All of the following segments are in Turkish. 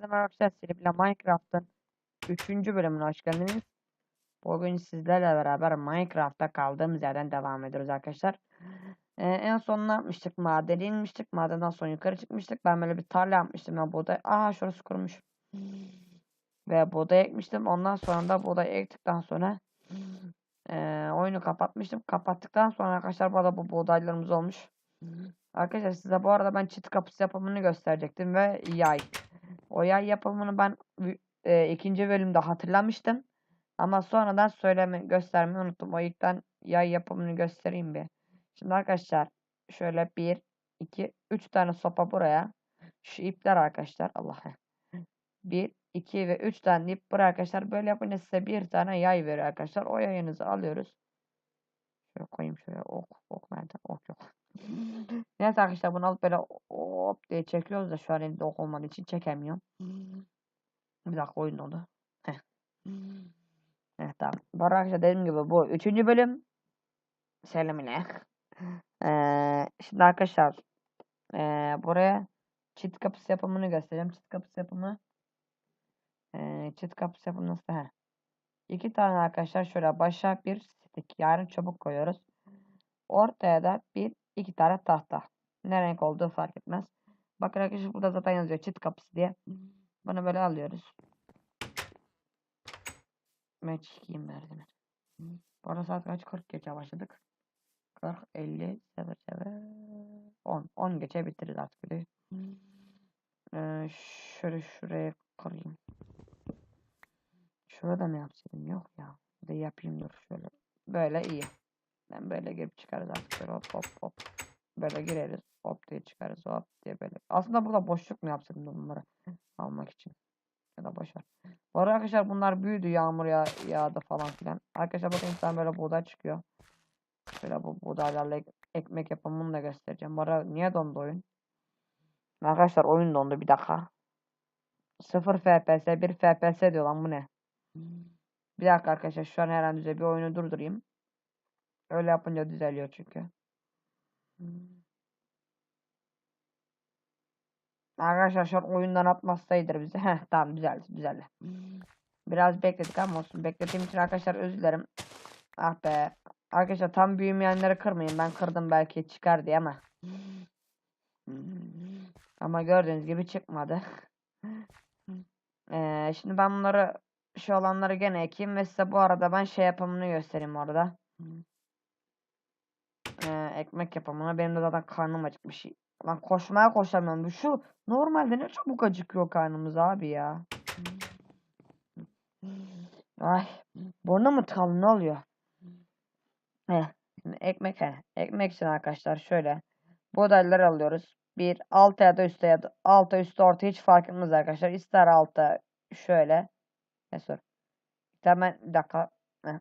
Herkese merhaba arkadaşlar. Silip'le Minecraft'ın 3. bölümüne hoş geldiniz. Bugün sizlerle beraber Minecraft'ta kaldığımız yerden devam ediyoruz arkadaşlar. Ee, en son ne yapmıştık? Madene inmiştik. Madenden sonra yukarı çıkmıştık. Ben böyle bir tarla yapmıştım. Ben buğday... Aha şurası kurumuş. Ve buğday ekmiştim. Ondan sonra da buğday ektikten sonra ee, oyunu kapatmıştım. Kapattıktan sonra arkadaşlar bu arada bu buğdaylarımız olmuş. Arkadaşlar size bu arada ben çit kapısı yapımını gösterecektim ve yay. O yay yapımını ben e, ikinci bölümde hatırlamıştım. Ama sonradan söyleme göstermeyi unuttum. O ilkten yay yapımını göstereyim bir. Şimdi arkadaşlar şöyle bir, iki, üç tane sopa buraya. Şu ipler arkadaşlar. Allah. Bir, iki ve üç tane ip buraya arkadaşlar. Böyle yapınca size bir tane yay veriyor arkadaşlar. O yayınızı alıyoruz. Şöyle koyayım şöyle. Ok, ok nerede? Ok yok. Neyse arkadaşlar bunu alıp böyle hop diye çekiyoruz da şu an elimde ok olmadığı için çekemiyorum. Bir dakika oyun oldu. Heh. Heh, tamam. Bu arkadaşlar dediğim gibi bu üçüncü bölüm. Selamine. Ee, şimdi arkadaşlar ee, buraya çit kapısı yapımını göstereceğim. Çit kapısı yapımı ee, çit kapısı yapımı nasıl? Heh. İki tane arkadaşlar şöyle başa bir stick yani çubuk koyuyoruz. Ortaya da bir iki tane tahta. Ne renk olduğu fark etmez. Bakın arkadaşlar burada zaten yazıyor çit kapısı diye. Bunu böyle alıyoruz. Ben çekeyim verdim. Bu arada saat kaç? 40 geçe başladık. 40, 50, 0, 0, 10. 10 geçe bitiririz artık videoyu. Ee, şöyle şuraya kırayım. Şurada mı yapsaydım? Yok ya. Bir de yapayım dur şöyle. Böyle iyi. Ben böyle girip çıkarız artık. Hop hop hop. Böyle gireriz. Hop diye çıkarız. Hop diye böyle. Aslında burada boşluk mu yapsaydım bunları almak için. Ya da boş ver. Bu arada arkadaşlar bunlar büyüdü. Yağmur ya yağdı falan filan. Arkadaşlar bakın insan böyle buğday çıkıyor. Şöyle bu buğdaylarla ek- ekmek yapımını da göstereceğim. Bu arada niye dondu oyun? Arkadaşlar oyun dondu bir dakika. 0 FPS 1 FPS diyor lan bu ne? Bir dakika arkadaşlar şu an herhangi bir oyunu durdurayım. Öyle yapınca düzeliyor çünkü. Arkadaşlar şu an oyundan atmazsaydır bizi. Heh tamam düzeldi düzeldi. Biraz bekledik ama olsun. Beklediğim için arkadaşlar özür dilerim. Ah be. Arkadaşlar tam büyümeyenleri kırmayın. Ben kırdım belki çıkar diye ama. Ama gördüğünüz gibi çıkmadı. Ee, şimdi ben bunları şu olanları gene ekeyim ve size bu arada ben şey yapımını göstereyim orada. Ee, ekmek yapımını. Benim de zaten karnım acıkmış. Lan koşmaya koşamıyorum. Şu normalde ne çabuk acıkıyor karnımız abi ya. Ay burnu mu tıkalı ne oluyor? Heh, ekmek he. Ekmek için arkadaşlar şöyle. Buğdayları alıyoruz. Bir alta ya da üstte ya da alta üstte orta hiç fark etmez arkadaşlar. İster alta şöyle. Ne sor? Hemen bir dakika. Heh.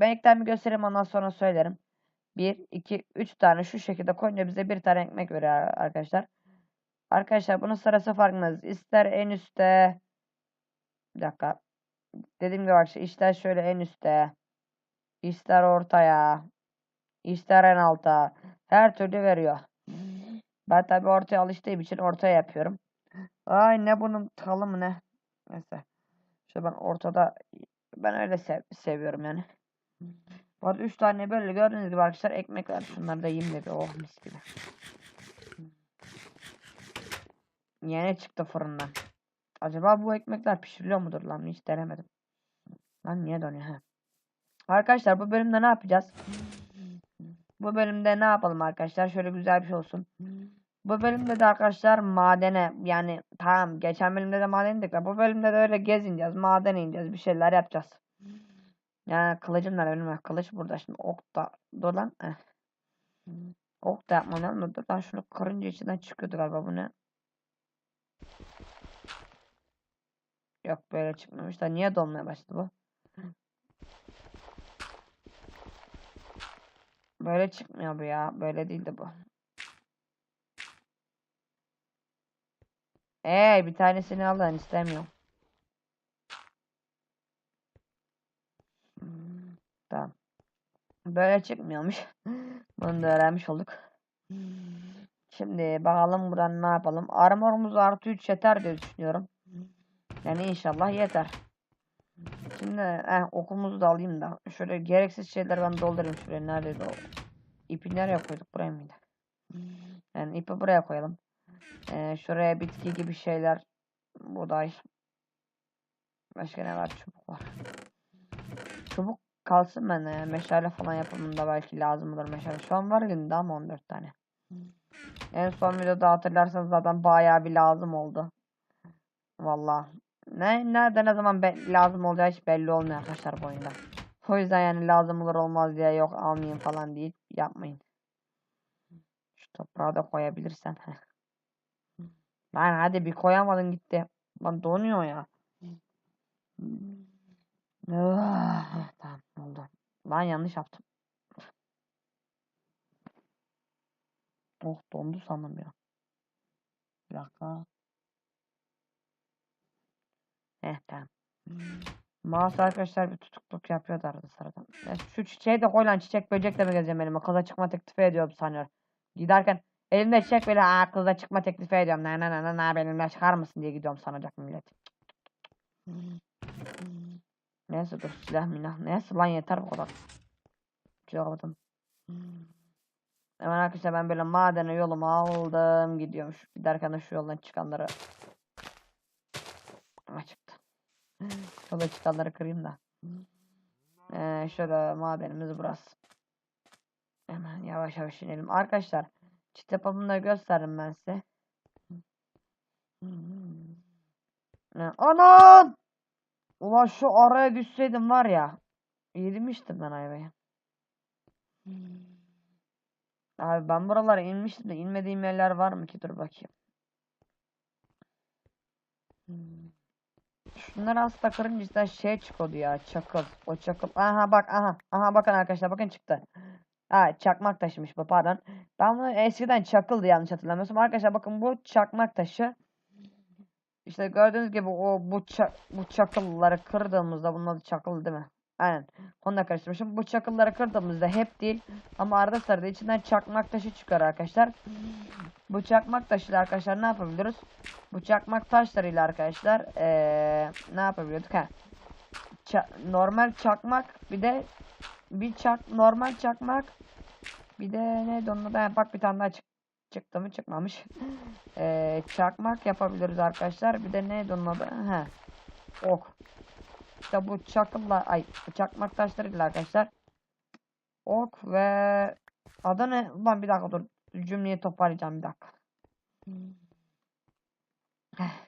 Ben eklerimi göstereyim ondan sonra söylerim. 1, 2, 3 tane şu şekilde koyunca bize bir tane ekmek veriyor arkadaşlar. Arkadaşlar bunun sırası farkınız. İster en üstte bir dakika. Dediğim gibi arkadaşlar ister şöyle en üstte. ister ortaya. ister en alta. Her türlü veriyor. Ben tabi ortaya alıştığım için ortaya yapıyorum. Ay ne bunun talı mı ne? Neyse. İşte ben ortada ben öyle sev seviyorum yani. Bu arada 3 tane böyle gördüğünüz gibi arkadaşlar ekmek var. Şunları da yiyeyim de bir oh mis gibi. Yeni çıktı fırından. Acaba bu ekmekler pişiriliyor mudur lan? Hiç denemedim. Lan niye dönüyor ha? Arkadaşlar bu bölümde ne yapacağız? Bu bölümde ne yapalım arkadaşlar? Şöyle güzel bir şey olsun. Bu bölümde de arkadaşlar madene yani tamam geçen bölümde de maden indik bu bölümde de öyle gezineceğiz. Madene ineceğiz. Bir şeyler yapacağız. Yani kılıcım nerede benim? Ha, Kılıç burada şimdi ok da dur. Eh. Ok da yapmam lazım. Dur lan şunu kırınca içinden çıkıyordu galiba bu ne? Yok böyle çıkmamış da niye donmaya başladı bu? Böyle çıkmıyor bu ya. Böyle değildi bu. Ey bir tanesini al lan istemiyorum. Hmm, Tamam. Böyle çıkmıyormuş. Bunu da öğrenmiş olduk. Şimdi bakalım buradan ne yapalım. Armorumuz artı 3 yeter diye düşünüyorum. Yani inşallah yeter. Şimdi eh, okumuzu da alayım da. Şöyle gereksiz şeyler ben doldurayım şuraya. Neredeydi o? İpi nereye koyduk? Buraya mıydı? Yani ipi buraya koyalım. Ee, şuraya bitki gibi şeyler. Buğday. Başka ne var? Çubuk var. Çubuk kalsın ben e, meşale falan yapımında belki lazım olur meşale. Şu an var elimde ama 14 tane. En son videoda hatırlarsanız zaten bayağı bir lazım oldu. Vallahi. Ne, nerede ne zaman lazım olacağı hiç belli olmuyor arkadaşlar bu oyunda. O yüzden yani lazım olur olmaz diye yok almayayım falan deyip yapmayın. Şu toprağı da koyabilirsen. Lan hadi bir koyamadın gitti. Lan donuyor ya. Ah, tamam oldu. Lan yanlış yaptım. Oh dondu sandım ya. Bir dakika. Heh tamam. Mouse arkadaşlar bir tutukluk yapıyor da arada sırada. Ya şu çiçeği de koy lan çiçek böcekle mi gezeceğim elime? Kıza çıkma teklifi ediyorum sanıyorum. Giderken elimde çiçek böyle aa kıza çıkma teklifi ediyorum. Ne ne ne ne benimle çıkar mısın diye gidiyorum sanacak millet. Neyse dur silah milah. Neyse lan yeter bu kadar. Cevabım. Hemen arkadaşlar ben böyle madene yolumu aldım gidiyorum. Şu, giderken de şu yoldan çıkanları açıktı. Yola çıkanları kırayım da. Ee, şöyle madenimiz burası. Hemen yavaş yavaş inelim. Arkadaşlar çit yapımını da gösterdim ben size. Anam! Ulan şu araya düşseydim var ya. Yedirmiştim ben ayvayı. Abi ben buralara inmiştim de inmediğim yerler var mı ki? Dur bakayım. Şunları aslında kırınca işte şey çıkıyordu ya çakıl. O çakıl. Aha bak aha. Aha bakın arkadaşlar bakın çıktı. Ha çakmak taşımış bu pardon. Ben bunu eskiden çakıldı yanlış hatırlamıyorsam. Arkadaşlar bakın bu çakmak taşı. İşte gördüğünüz gibi o bu ça bu çakılları kırdığımızda bunun adı çakıl değil mi? Aynen. Onu da karıştırmışım. Bu çakılları kırdığımızda hep değil ama arada sırada içinden çakmak taşı çıkar arkadaşlar. Bu çakmak taşıyla arkadaşlar ne yapabiliyoruz? Bu çakmak taşlarıyla arkadaşlar eee ne yapabiliyorduk ha? Ça- normal çakmak bir de bir çak normal çakmak bir de ne onun? Ha, bak bir tane daha çık çıktı mı çıkmamış. Eee çakmak yapabiliriz arkadaşlar. Bir de ne onun adı? Ha. Ok. İşte bu çakılla ay çakmak taşlarıyla arkadaşlar ok ve adı ne? Ulan bir dakika dur. Cümleyi toparlayacağım bir dakika.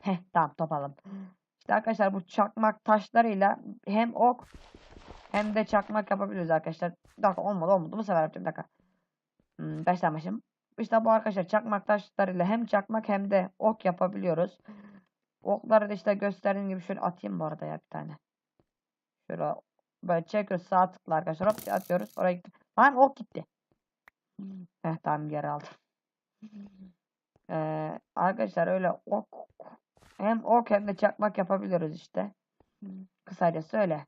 Heh, tamam toparladım. İşte arkadaşlar bu çakmak taşlarıyla hem ok hem de çakmak yapabiliyoruz arkadaşlar. Bir dakika olmadı olmadı bu sefer yapacağım bir dakika. Hmm, başlamışım. İşte bu arkadaşlar çakmak taşlarıyla hem çakmak hem de ok yapabiliyoruz. Okları da işte gösterdiğim gibi şöyle atayım bu arada ya bir tane. Şöyle böyle çekiyoruz sağ tıkla arkadaşlar hop atıyoruz oraya gitti. Lan ok gitti. Heh tamam geri aldım. Ee, arkadaşlar öyle ok hem ok hem de çakmak yapabiliyoruz işte. Kısacası öyle.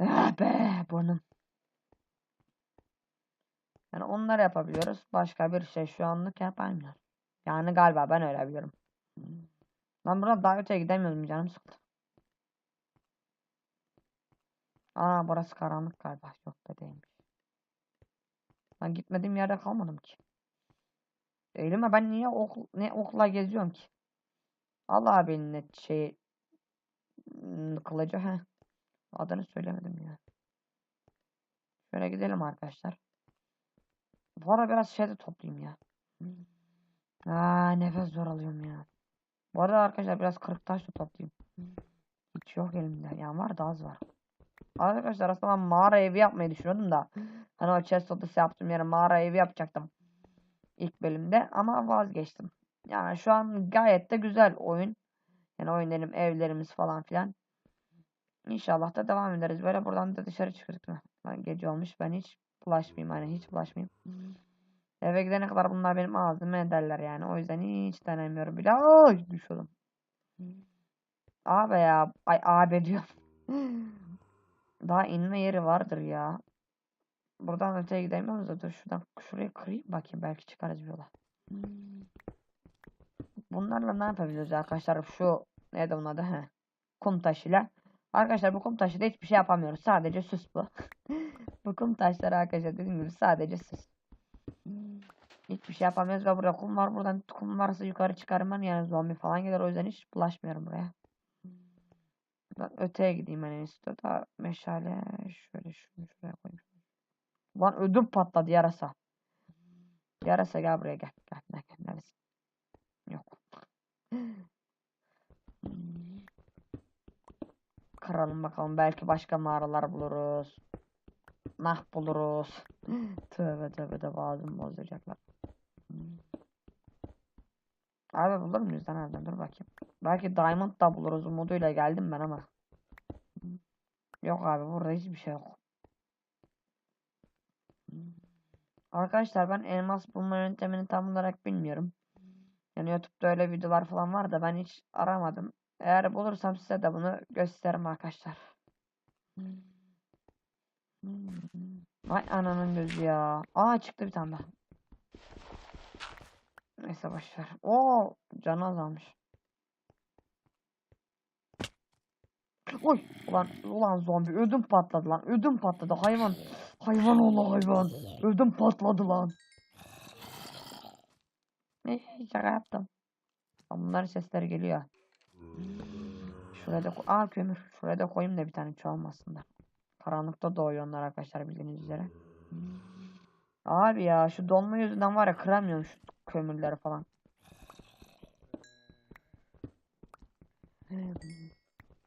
Ah be burnum. Yani onları yapabiliyoruz. Başka bir şey şu anlık yapamıyoruz. Yani galiba ben öyle biliyorum. Ben burada daha öteye gidemiyorum canım sıktı. Aa burası karanlık galiba. Yok da. Ben gitmediğim yerde kalmadım ki. Elime ben niye ok, ne okla geziyorum ki? Allah abinin net şey hmm, kılıcı he. Adını söylemedim ya. Şöyle gidelim arkadaşlar. Bu ara biraz şey de toplayayım ya. Aa nefes zor alıyorum ya. Bu arada arkadaşlar biraz kırık taş da toplayayım. Hiç yok elimde. Yani var da az var. Arkadaşlar aslında ben mağara evi yapmayı düşünüyordum da. Hani o chest odası yaptığım yere mağara evi yapacaktım. İlk bölümde ama vazgeçtim. Yani şu an gayet de güzel oyun. Yani oyunlarım, evlerimiz falan filan. İnşallah da devam ederiz. Böyle buradan da dışarı çıktık mı? Gece olmuş. Ben hiç bulaşmayayım. Hani hiç bulaşmayayım. Eve gidene kadar bunlar benim ağzımı ederler yani. O yüzden hiç denemiyorum bile. Ay düşüyordum. Abi ya. Ay abi diyorum. Daha inme yeri vardır ya. Buradan öteye gidemiyoruz da dur şuradan şurayı kırayım bakayım belki çıkarız bir yola. Bunlarla ne yapabiliriz arkadaşlar? Şu Neydi onun adı? He. Kum taşıyla. Arkadaşlar bu kum taşıyla hiçbir şey yapamıyoruz. Sadece süs bu. bu kum taşları arkadaşlar dediğim gibi sadece süs. Hiçbir şey yapamıyoruz ve burada kum var. Buradan kum varsa yukarı çıkarım ben yani zombi falan gelir. O yüzden hiç bulaşmıyorum buraya. Ben öteye gideyim en iyisi. Da meşale şöyle şunu şuraya koyayım. Lan ödüm patladı yarasa. Yarasa gel buraya gel. Gel, gel, gel. Neredesin? Yok. Kıralım bakalım. Belki başka mağaralar buluruz. Nah buluruz. tövbe tövbe de ağzımı bozacaklar. Abi bulur muyuz lan nereden? Dur bakayım. Belki diamond da buluruz umuduyla geldim ben ama. Yok abi burada hiçbir şey yok. Arkadaşlar ben elmas bulma yöntemini tam olarak bilmiyorum. Yani YouTube'da öyle videolar falan var da ben hiç aramadım. Eğer bulursam size de bunu gösteririm arkadaşlar. Vay ananın gözü ya. Aa çıktı bir tane daha. Neyse boşver. Oo canı azalmış. Oy ulan ulan zombi ödüm patladı lan. Ödüm patladı hayvan. Hayvan oğlu hayvan. Ödüm patladı lan. Ne şaka yaptım. Bunların sesleri geliyor. Şuraya da Aa kömür. Şuraya da koyayım da bir tane çoğalmasın da. Karanlıkta doğuyor onlar arkadaşlar bildiğiniz üzere. Abi ya şu donma yüzünden var ya kıramıyorum şu kömürleri falan.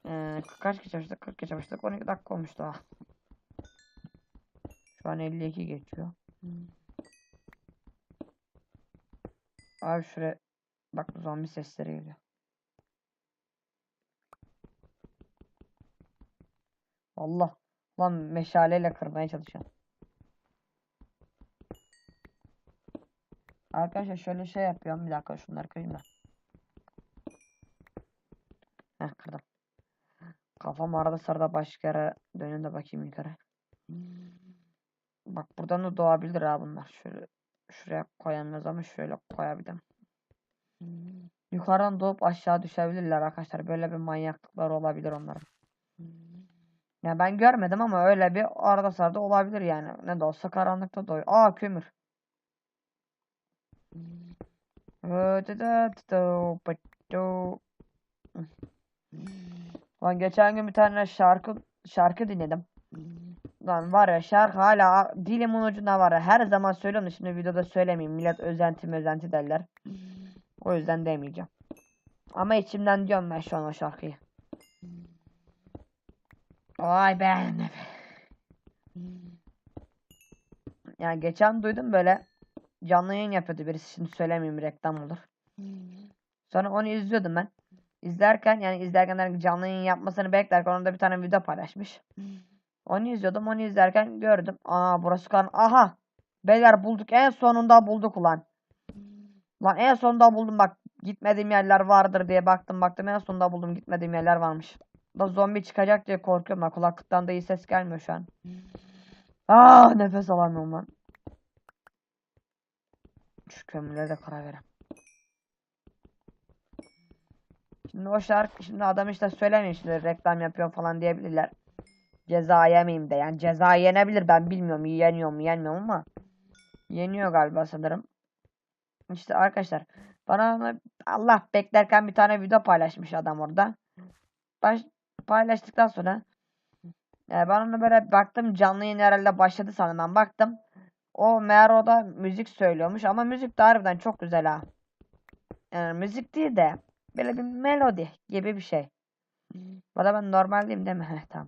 Ee, kaç geç başladık? 40 geç başladık. 12 dakika olmuş daha. Şu an 52 geçiyor. Abi şuraya bak zombi sesleri geliyor. Allah. Lan meşaleyle kırmaya çalışıyorum. Arkadaşlar şöyle şey yapıyorum. Bir dakika şunları kırayım da. Heh kırdım. Kafam arada sırada başka yere dönün de bakayım yukarı. Bak buradan da doğabilir ha bunlar. Şöyle şuraya koyamıyoruz ama şöyle koyabilirim. Yukarıdan doğup aşağı düşebilirler arkadaşlar. Böyle bir manyaklıklar olabilir onların. Ya ben görmedim ama öyle bir arada sırada olabilir yani. Ne de olsa karanlıkta doğuyor. Aa kömür. Lan geçen gün bir tane şarkı şarkı dinledim. Lan var ya şarkı hala dilimin ucunda var ya. Her zaman söylüyorum şimdi videoda söylemeyeyim. Millet özenti özenti derler. O yüzden demeyeceğim. Ama içimden diyorum ben şu an o şarkıyı. Vay be. Yani geçen duydum böyle canlı yayın yapıyordu birisi şimdi söylemeyeyim reklam olur. Sonra onu izliyordum ben. İzlerken yani izlerken canlı yayın yapmasını beklerken orada bir tane video paylaşmış. Onu izliyordum onu izlerken gördüm. Aa burası kan. Aha. Beyler bulduk en sonunda bulduk ulan. Lan en sonunda buldum bak. Gitmediğim yerler vardır diye baktım baktım en sonunda buldum gitmediğim yerler varmış. Da zombi çıkacak diye korkuyorum ben. Kulaklıktan da iyi ses gelmiyor şu an. Aa nefes alamıyorum lan. Şu kömürleri de kara verem. Şimdi o şarkı şimdi adam işte söylemiyor şimdi reklam yapıyor falan diyebilirler. Ceza yemeyeyim de yani ceza yenebilir ben bilmiyorum yeniyor mu yenmiyor ama yeniyor galiba sanırım. İşte arkadaşlar bana Allah beklerken bir tane video paylaşmış adam orada. Baş, paylaştıktan sonra e, ben ona böyle baktım canlı yayın herhalde başladı sanırım baktım. O meğer o da müzik söylüyormuş ama müzik de harbiden çok güzel ha. Yani müzik değil de böyle bir melodi gibi bir şey. Valla ben normaldeyim değil mi? Tamam.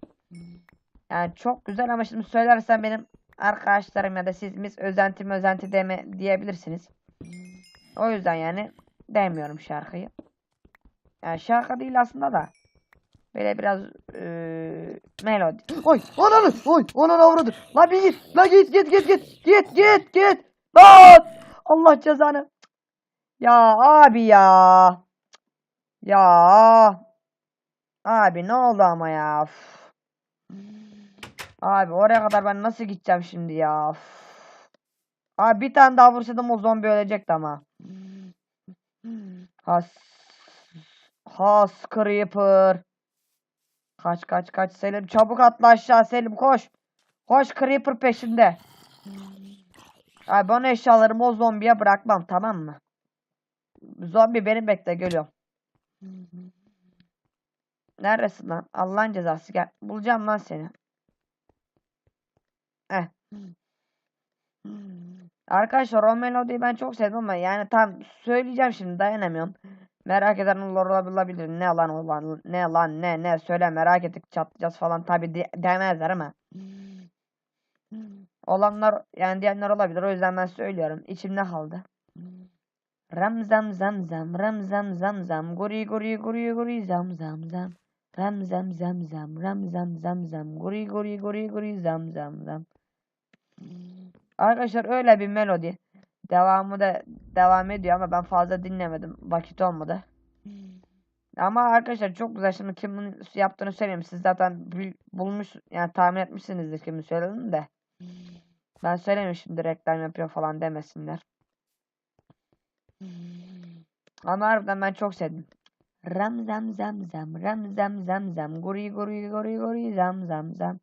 Yani çok güzel ama şimdi söylersem benim arkadaşlarım ya da sizimiz özenti özenti deme diyebilirsiniz. O yüzden yani demiyorum şarkıyı. Yani şarkı değil aslında da. Böyle biraz eee melodi. Oy ananı oy ananı avradı. La bir git la git git git git git git git. Lan Allah cezanı. Ya abi ya. Ya. Abi ne oldu ama ya. Üf. Abi oraya kadar ben nasıl gideceğim şimdi ya. Üf. Abi bir tane daha vursaydım o zombi ölecekti ama. Has. Has Creeper. Kaç kaç kaç Selim çabuk atla aşağı Selim koş. Koş Creeper peşinde. Ay ben eşyalarımı o zombiye bırakmam tamam mı? Zombi beni bekle geliyorum. Neredesin lan? Allah'ın cezası gel. Bulacağım lan seni. Eh. Arkadaşlar o melodiyi ben çok sevdim ama yani tam söyleyeceğim şimdi dayanamıyorum. Merak eden olur olabilir. Ne lan olan ne lan? Ne? Ne? Söyle merak ettik. Çatlayacağız falan. Tabi de- demezler ama. Olanlar yani diyenler olabilir. O yüzden ben söylüyorum. İçimde kaldı. Ram zam zam zam ram zam zam zam guri guri guri guri. Zam zam zam ram zam zam zam ram zam zam zam guri guri guri guri. Zam zam zam Arkadaşlar öyle bir melodi. Devamı da devam ediyor ama ben fazla dinlemedim. Vakit olmadı. Ama arkadaşlar çok güzel. Şimdi kimin yaptığını söyleyeyim. Siz zaten bulmuş yani tahmin etmişsinizdir kimin söylediğini de. Ben söylemiyorum şimdi reklam yapıyor falan demesinler. Ama harbiden ben çok sevdim. Ram zam zam zam ram zam zam zam guri guri guri guri zam zam zam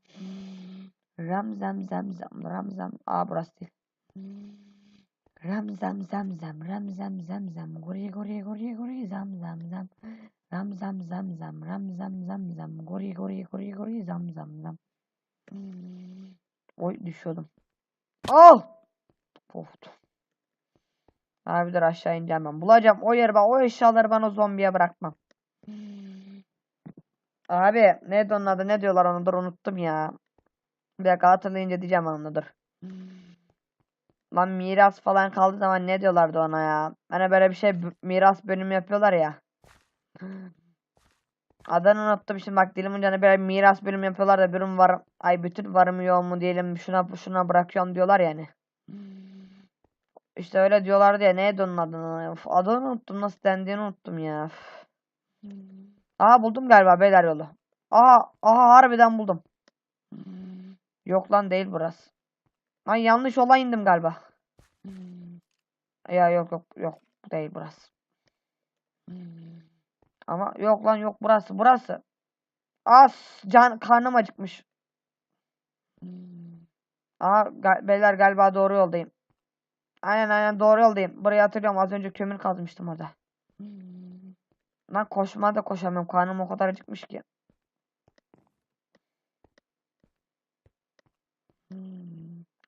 ram zam zam zam ram zam aa burası değil. Ram zam zam zam ram zam zam zam guri guri guri guri zam zam zam ram zam zam zam ram zam zam zam guri guri guri guri zam zam zam Oy düşüyordum. Al! Poftu. Abi dur aşağı ineceğim ben. Bulacağım o yeri ben o eşyaları ben o zombiye bırakmam. Abi neydi onun adı ne diyorlar onu dur unuttum ya. Bir dakika hatırlayınca diyeceğim onu dur. Lan miras falan kaldığı zaman ne diyorlardı ona ya. Hani böyle bir şey miras bölümü yapıyorlar ya. Adını unuttum şimdi bak dilimin canı böyle miras bölümü yapıyorlar da bölüm var. Ay bütün varımı yoğumu diyelim şuna şuna bırakıyorum diyorlar yani. İşte öyle diyorlardı ya neydi onun adını? Of, adını unuttum nasıl dendiğini unuttum ya. Üf. Aha buldum galiba beyler yolu. Aha aha harbiden buldum. Yok lan değil burası. Lan yanlış ola indim galiba. Ya yok yok yok bu değil burası. Ama yok lan yok burası burası. Az can karnım acıkmış. Aha ga- beyler galiba doğru yoldayım. Aynen aynen doğru yoldayım. Burayı hatırlıyorum az önce kömür kazmıştım orada. Lan koşmaya da koşamıyorum. Karnım o kadar acıkmış ki.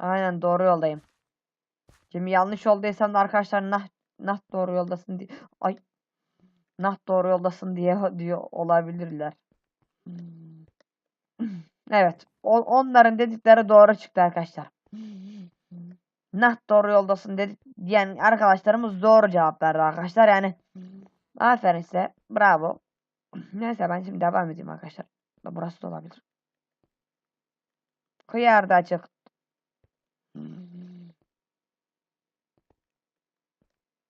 Aynen doğru yoldayım. Şimdi yanlış yoldaysam da arkadaşlar nah nah doğru yoldasın diye ay nah doğru yoldasın diye diyor olabilirler. Evet. o- onların dedikleri doğru çıktı arkadaşlar. Nah doğru yoldasın dedi diyen arkadaşlarımız doğru cevap verdi arkadaşlar. Yani aferin size. Bravo. Neyse ben şimdi devam edeyim arkadaşlar. Burası da olabilir. Kıyar da açık.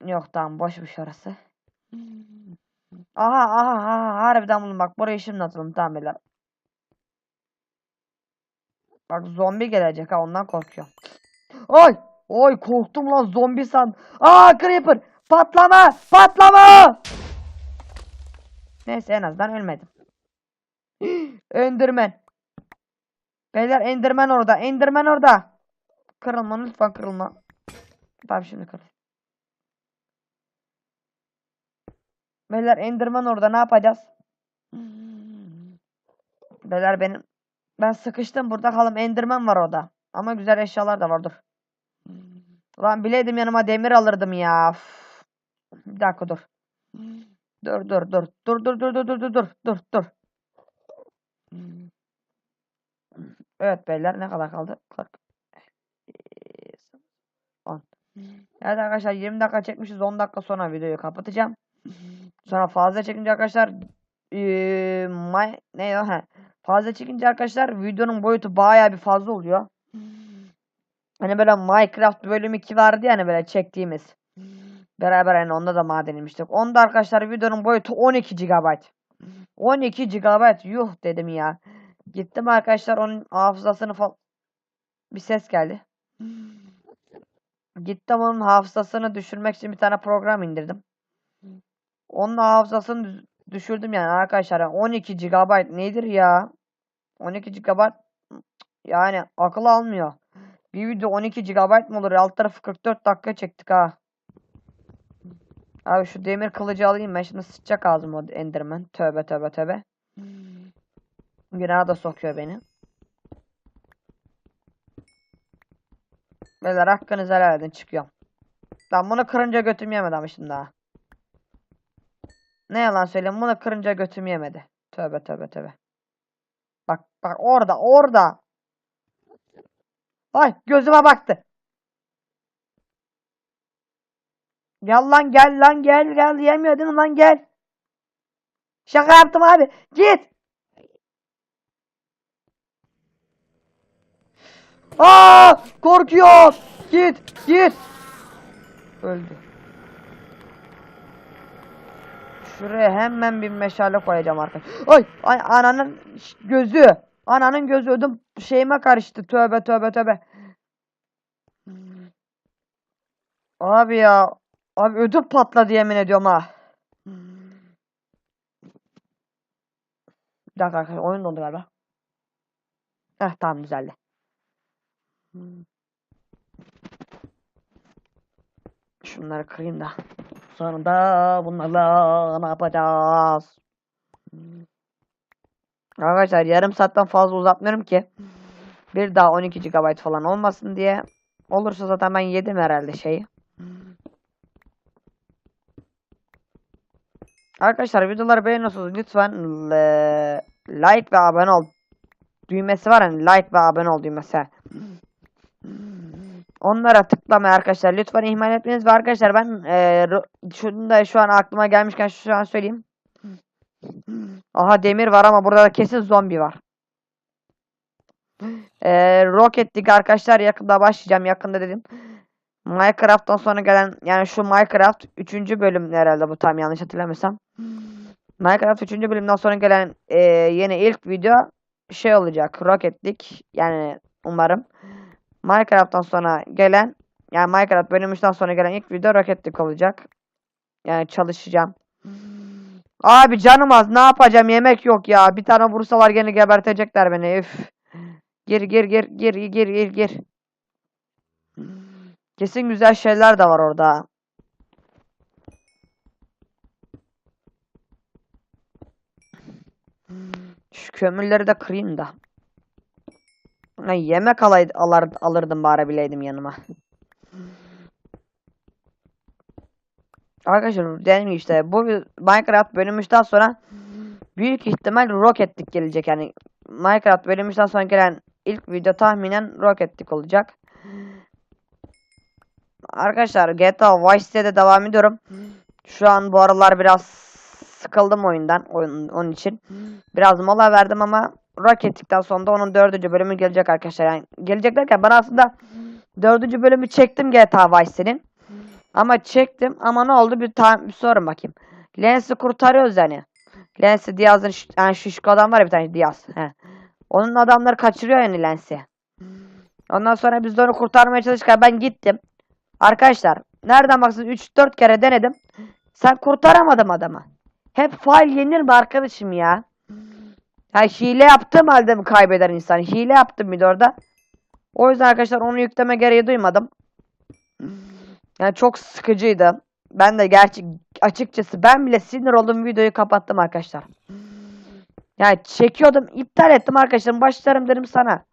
Yok tamam boşmuş orası. Aha aha aha harbiden buldum bak burayı şimdi atalım tamam beyler. Bak zombi gelecek ha ondan korkuyorum. Ay! Oy korktum lan zombi san. Aa creeper! Patlama! Patlama! Neyse en azından ölmedim. Enderman. Beyler Enderman orada. Enderman orada. Kırılma lütfen kırılma. Tamam şimdi kırıl. Beyler Enderman orada ne yapacağız? Beyler benim ben sıkıştım burada kalım Enderman var orada. Ama güzel eşyalar da var dur. Ulan bileydim yanıma demir alırdım ya. Üf. Bir dakika dur. Dur dur dur. Dur dur dur dur dur dur dur dur dur. Evet beyler ne kadar kaldı? 40. 10. Evet arkadaşlar 20 dakika çekmişiz. 10 dakika sonra videoyu kapatacağım. Sonra fazla çekince arkadaşlar eee, may, ne o he. Fazla çekince arkadaşlar videonun boyutu bayağı bir fazla oluyor. Hani böyle Minecraft bölüm 2 vardı ya hani böyle çektiğimiz. Beraber hani onda da maden inmiştik. Onda arkadaşlar videonun boyutu 12 GB. 12 GB yuh dedim ya. Gittim arkadaşlar onun hafızasını falan bir ses geldi. Gittim onun hafızasını düşürmek için bir tane program indirdim. Onun hafızasını düşürdüm yani arkadaşlar. 12 GB nedir ya? 12 GB yani akıl almıyor. Bir video 12 GB mı olur? Alt tarafı 44 dakika çektik ha. Abi şu demir kılıcı alayım ben şimdi sıçacak ağzım o Enderman. Tövbe tövbe tövbe. Günaha da sokuyor beni. Beyler hakkınızı helal edin çıkıyorum. Ben bunu kırınca götüm yemedi ama şimdi ha. Ne yalan söyleyeyim bunu kırınca götüm yemedi. Tövbe tövbe tövbe. Bak bak orada orada. Ay gözüme baktı. Gel lan gel lan gel gel yemiyordun lan gel. Şaka yaptım abi. Git. Aa korkuyor. Git git. Öldü. Şuraya hemen bir meşale koyacağım arkadaşlar. Ay, ay ananın gözü. Ananın gözü ödüm şeyime karıştı. Tövbe tövbe tövbe. Abi ya. Abi ödüm patladı yemin ediyorum ha. Bir dakika arkadaşlar oyun dondu galiba. Heh tamam düzeldi. Şunları kırayım da. Sonra da bunlarla ne yapacağız? Arkadaşlar yarım saatten fazla uzatmıyorum ki. Bir daha 12 GB falan olmasın diye. Olursa zaten ben yedim herhalde şeyi. Arkadaşlar videoları beğeniyorsanız lütfen like ve abone ol düğmesi var hani like ve abone ol düğmesi. Onlara tıklamayı arkadaşlar lütfen ihmal etmeyiniz ve arkadaşlar ben ro- şunu da şu an aklıma gelmişken şu an söyleyeyim. Aha demir var ama burada da kesin zombi var. Eee Rocket League arkadaşlar yakında başlayacağım yakında dedim. Minecraft'tan sonra gelen yani şu Minecraft 3. bölüm herhalde bu tam yanlış hatırlamıyorsam. Minecraft 3. bölümden sonra gelen eee, yeni ilk video şey olacak Rocket League yani umarım. Minecraft'tan sonra gelen yani Minecraft bölüm 3'ten sonra gelen ilk video Rocket olacak. Yani çalışacağım. Abi canım az ne yapacağım yemek yok ya. Bir tane vursalar gene gebertecekler beni. Üf. Gir gir gir gir gir gir gir. Kesin güzel şeyler de var orada. Şu kömürleri de kırayım da. Ay, yemek alaydı, alar, alırdım bari bileydim yanıma. Arkadaşlar dediğim işte bu Minecraft bölüm 3'ten sonra büyük ihtimal Rocket League gelecek yani Minecraft bölüm 3'ten sonra gelen ilk video tahminen Rocket League olacak. Arkadaşlar GTA Vice City'de devam ediyorum. Şu an bu aralar biraz sıkıldım oyundan oyun, onun için. Biraz mola verdim ama Rocket League'den sonra da onun dördüncü bölümü gelecek arkadaşlar. Yani gelecek derken ben aslında dördüncü bölümü çektim GTA Vice City'nin. Ama çektim ama ne oldu bir, ta- bir sorun bakayım. Lens'i kurtarıyoruz yani. Lens'i Diaz'ın ş- yani şişko adam var ya bir tane Diaz. He. Onun adamları kaçırıyor yani Lens'i. Ondan sonra biz de onu kurtarmaya çalışırken ben gittim. Arkadaşlar nereden baksanız 3-4 kere denedim. Sen kurtaramadım adamı. Hep fail yenir mi arkadaşım ya? Ha hile yaptığım halde mi kaybeder insan? Hile yaptım bir de orada. O yüzden arkadaşlar onu yükleme gereği duymadım. Yani çok sıkıcıydı. Ben de gerçi açıkçası ben bile sinir oldum videoyu kapattım arkadaşlar. Yani çekiyordum iptal ettim arkadaşlar başlarım dedim sana.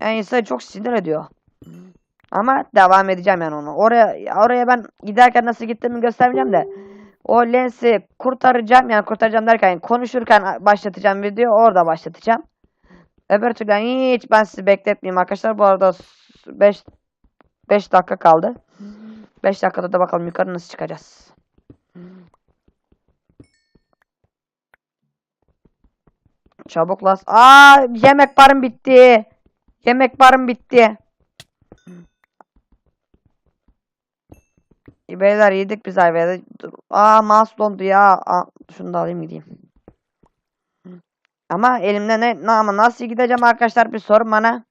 Yani insanı çok sinir ediyor. Ama devam edeceğim yani onu. Oraya oraya ben giderken nasıl gittiğimi göstermeyeceğim de. O lensi kurtaracağım yani kurtaracağım derken konuşurken başlatacağım video orada başlatacağım. Öbür türlü hiç ben sizi bekletmeyeyim arkadaşlar. Bu arada 5 5 dakika kaldı. 5 dakikada da bakalım yukarı nasıl çıkacağız. Çabuk las. Aa yemek barım bitti. Yemek barım bitti. Beyler yedik biz ayvayı. Aa mouse dondu ya. Aa, şunu da alayım gideyim. Ama elimde ne, ama nasıl gideceğim arkadaşlar bir sorun bana.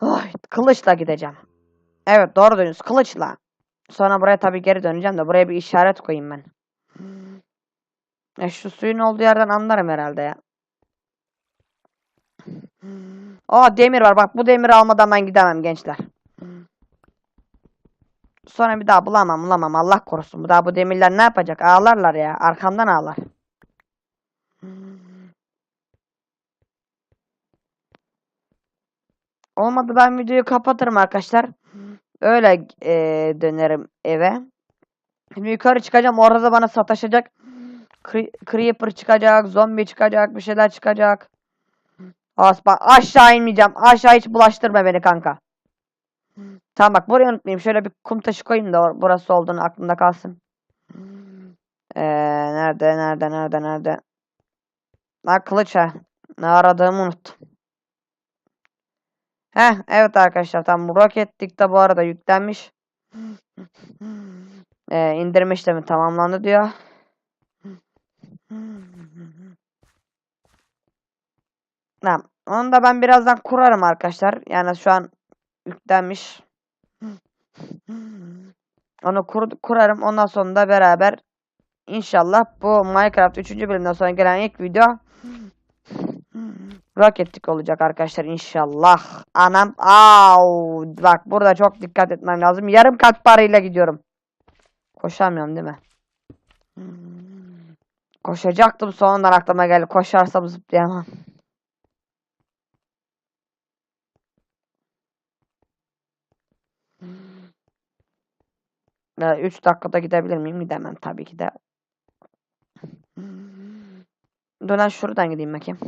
Ay, kılıçla gideceğim. Evet doğru diyorsunuz kılıçla. Sonra buraya tabii geri döneceğim de buraya bir işaret koyayım ben. E şu suyun olduğu yerden anlarım herhalde ya. Aa demir var bak bu demiri almadan ben gidemem gençler. Sonra bir daha bulamam bulamam Allah korusun. Bu daha bu demirler ne yapacak? Ağlarlar ya. Arkamdan ağlar. Olmadı ben videoyu kapatırım arkadaşlar. Öyle eee, dönerim eve. Şimdi yukarı çıkacağım. Orada da bana sataşacak. Cre- Creeper çıkacak. Zombi çıkacak. Bir şeyler çıkacak. As bak aşağı inmeyeceğim. Aşağı hiç bulaştırma beni kanka. Tamam bak burayı unutmayayım. Şöyle bir kum taşı koyayım da burası olduğunu aklımda kalsın. Ee, nerede nerede nerede nerede? Ha kılıç ha. Ne aradığımı unuttum. Heh evet arkadaşlar tam Rocket de bu arada yüklenmiş. Ee, indirme işlemi tamamlandı diyor. Tamam. Onu da ben birazdan kurarım arkadaşlar. Yani şu an yüklenmiş. Onu kur, kurarım. Ondan sonra da beraber inşallah bu Minecraft 3. bölümden sonra gelen ilk video Rocketlik olacak arkadaşlar inşallah. Anam au bak burada çok dikkat etmem lazım. Yarım kalp parayla gidiyorum. Koşamıyorum değil mi? Koşacaktım sonradan aklıma geldi. Koşarsam zıplayamam. 3 dakikada gidebilir miyim? Gidemem tabii ki de. Dönen şuradan gideyim bakayım.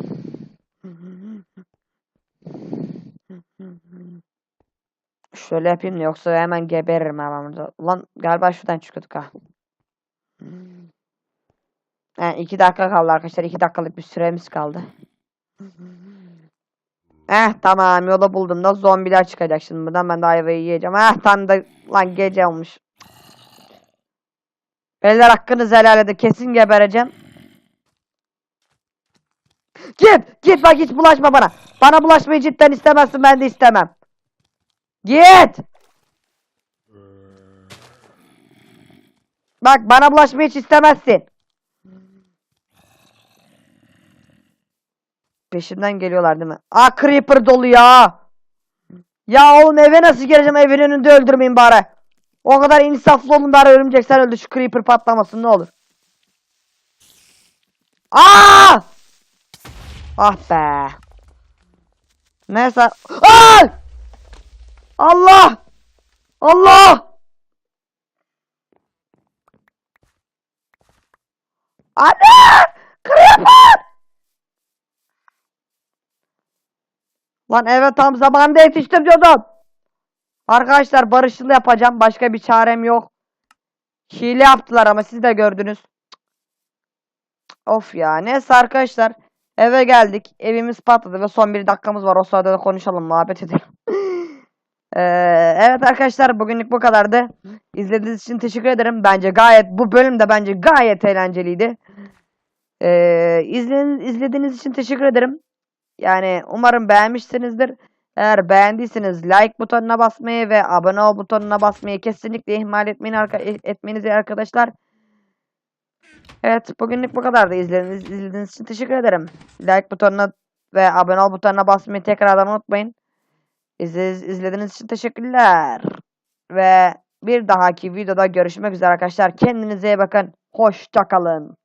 Şöyle yapayım da yoksa hemen geberirim burada. Ulan galiba şuradan çıkıyorduk ha. Yani iki dakika kaldı arkadaşlar. iki dakikalık bir süremiz kaldı. Eh tamam yolu buldum da zombiler çıkacak şimdi buradan ben de ayvayı yiyeceğim. Eh tam da lan gece olmuş. Beyler hakkınızı helal edin. Kesin gebereceğim. Git! Git bak hiç bulaşma bana. Bana bulaşmayı cidden istemezsin ben de istemem. Git! Bak bana bulaşmayı hiç istemezsin. Peşimden geliyorlar değil mi? Aa creeper dolu ya. Ya oğlum eve nasıl geleceğim evin önünde öldürmeyin bari. O kadar insaflı olun bari örümcek sen öldü şu creeper patlamasın ne olur. Aa! Ah be. Neyse. Ay! Allah! Allah! Anne! Creeper! Lan eve tam zamanında yetiştim diyordum. Arkadaşlar barışçıl yapacağım. Başka bir çarem yok. Hile yaptılar ama siz de gördünüz. Of ya. Neyse arkadaşlar. Eve geldik. Evimiz patladı ve son bir dakikamız var. O sırada da konuşalım, muhabbet edelim. Ee, evet arkadaşlar bugünlük bu kadardı. İzlediğiniz için teşekkür ederim. Bence gayet bu bölüm de bence gayet eğlenceliydi. Ee, izlediğiniz, izlediğiniz için teşekkür ederim. Yani umarım beğenmişsinizdir. Eğer beğendiyseniz like butonuna basmayı ve abone ol butonuna basmayı kesinlikle ihmal etmeyin arka etmenizi arkadaşlar. Evet bugünlük bu kadardı. İzlediğiniz, izlediğiniz için teşekkür ederim. Like butonuna ve abone ol butonuna basmayı tekrardan unutmayın. İzlediğiniz, izlediğiniz için teşekkürler. Ve bir dahaki videoda görüşmek üzere arkadaşlar. Kendinize iyi bakın. Hoşçakalın.